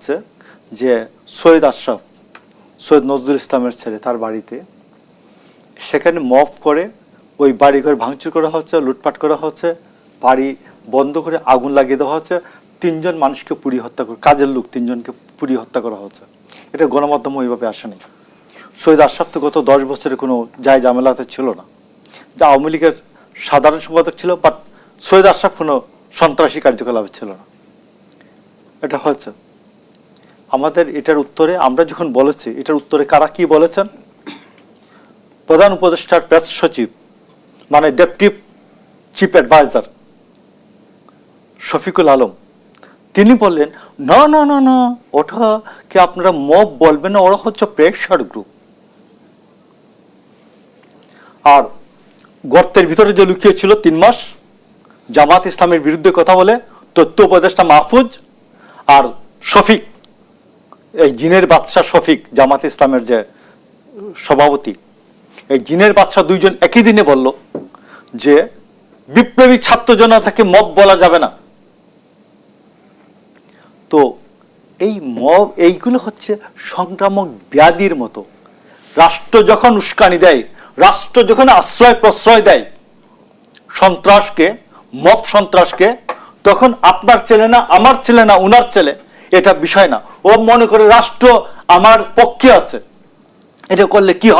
হচ্ছে যে সৈয়দ আশরাফ, সৈয়দ নজরুল ইসলামের ছেলে তার বাড়িতে। সেখানে মফ করে ওই বাড়িঘর ভাঙচুর করা হচ্ছে, লুটপাট করা হচ্ছে, বাড়ি বন্ধ করে আগুন লাগিয়ে দেওয়া হচ্ছে, তিনজন মানুষকে পুড়ি হত্যা করে কাজের লোক তিনজনকে পুড়ি হত্যা করা হচ্ছে। এটা গণমাধ্যম ওইভাবে আসেনি। সৈয়দ আশরাফ তো গত দশ বছরে কোনো যায় ঝামেলাতে ছিল না। যে আওয়ামী লীগের সাধারণ সম্পাদক ছিল বাট সৈয়দ আশরাফ কোনো সন্ত্রাসী কার্যকলাপে ছিল না। এটা হয়েছে আমাদের এটার উত্তরে, আমরা যখন বলেছি, এটার উত্তরে কারা কি বলেছেন? প্রধান উপদেষ্টার প্রেস সচিব মানে deputy chief adviser Shafiqul Alam, তিনি বললেন, না না না না ওটাকে আপনারা মব বলবেন না? ওরা হচ্ছে প্রেশার গ্রুপ। আর গর্তের ভিতরে যে লুকিয়ে ছিল তিন মাস, জামাত ইসলামের বিরুদ্ধে কথা বলে তথ্য উপদেষ্টা মাহফুজ আর শফিক এই জিনের বাদশাহ শফিক, জামাত ইসলামের যে সভাপতি, এই জিনের বাদশাহ দুইজন একই দিনে বলল যে, বিপ্লবী ছাত্র থেকে মব বলা যাবে না। তো এই মব, এইগুলো হচ্ছে সংক্রামক ব্যাধির মতো। রাষ্ট্র যখন উস্কানি দেয়, রাষ্ট্র যখন আশ্রয় প্রশ্রয় দেয়, সন্ত্রাসকে, মব সন্ত্রাসকে, তখন আপনার ছেলে না, আমার ছেলে না, উনার ছেলে এটা বিষয় না। ও মনে করে রাষ্ট্র আমার পক্ষে আছে। এটা করলে কি হয়?